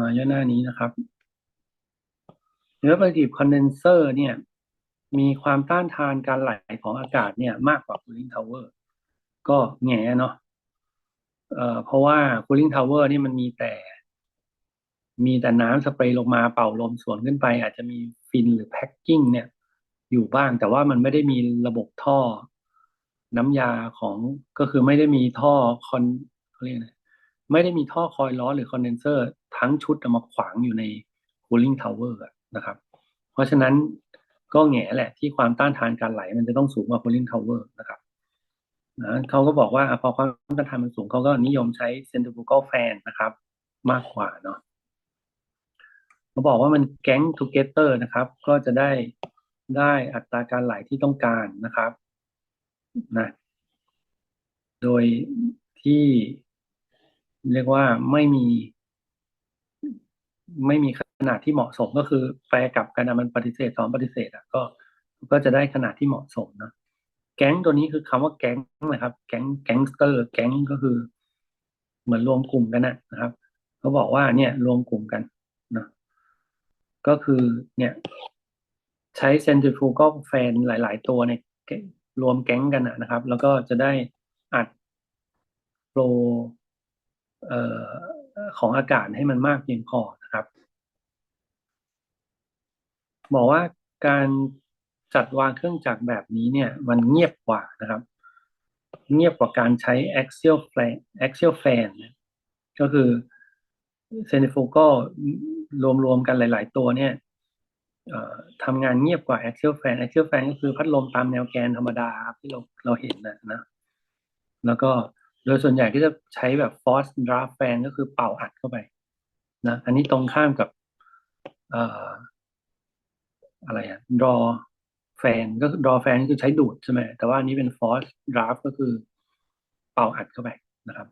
มาย่อหน้านี้นะครับ Evaporative condenser เนี่ย มีความต้านทานการไหลของอากาศเนี่ย มากกว่า cooling tower ก็แง่เนาะเอ่อเพราะว่า cooling tower นี่มันมีแต่ มีแต่น้ำสเปรย์ลงมาเป่าลมสวนขึ้นไป อาจจะมีฟินหรือแพ็กกิ้งเนี่ย อยู่บ้างแต่ว่ามันไม่ได้มีระบบท่อ น้ำยาของก็คือไม่ได้มีท่อคอนเขาเรียกอะไไม่ได้มีท่อคอยล์ล้อหรือคอนเดนเซอร์ ทั้งชุดเอามาขวางอยู่ใน cooling tower นะครับ เพราะฉะนั้นก็แง่แหละที่ความต้านทานการไหลมันจะต้องสูงกว่า cooling tower นะครับนะเขาก็บอกว่าพอความต้านทานมันสูงเขาก็นิยมใช้ centrifugal fan นะครับ มากกว่าเนาะเขาบอกว่ามันแก๊ง together นะครับ ก็จะได้ได้อัตราการไหลที่ต้องการนะครับนะโดยที่เรียกว่าไม่มี ไม่มีขนาดที่เหมาะสมก็คือแปลกลับกันอะมันปฏิเสธสองปฏิเสธอะก็ก็จะได้ขนาดที่เหมาะสมนะแก๊งตัวนี้คือคำว่าแก๊งนะครับ แก๊งแก๊งสเตอร์ แก๊งก็คือ เหมือนรวมกลุ่มกันนะครับเขาบอกว่าเนี่ยรวมกลุ่มกันนะก็คือเนี่ยใช้ centrifugal fan หลาย ๆ ตัวเนี่ยรวมแก๊งกันนะครับ แล้วก็จะได้อัดโฟลเอ่อ ของอากาศให้มันมากเพียงพอนะครับบอกว่าการจัดวางเครื่องจักรแบบนี้เนี่ยมันเงียบกว่านะครับ เงียบกว่าการใช้ axial fan axial fan ก็คือ centrifugal รวมๆกันหลาย ๆ ตัวเนี่ยทำงานเงียบกว่า axial fan axial fan ก็คือพัดลมตามแนวแกนธรรมดาครับที่เราเราเห็นนะนะ แล้วก็ โดยส่วนใหญ่ก็จะใช้แบบ force draft fan ก็คือเป่าอัดเข้าไปนะ อันนี้ตรงข้ามกับเอ่ออะไรอะ draw fan ก็คือ draw fan คือใช้ดูดใช่ไหมแต่ว่าอันนี้เป็น force draft ก็คือเป่าอัดเข้าไปนะครับ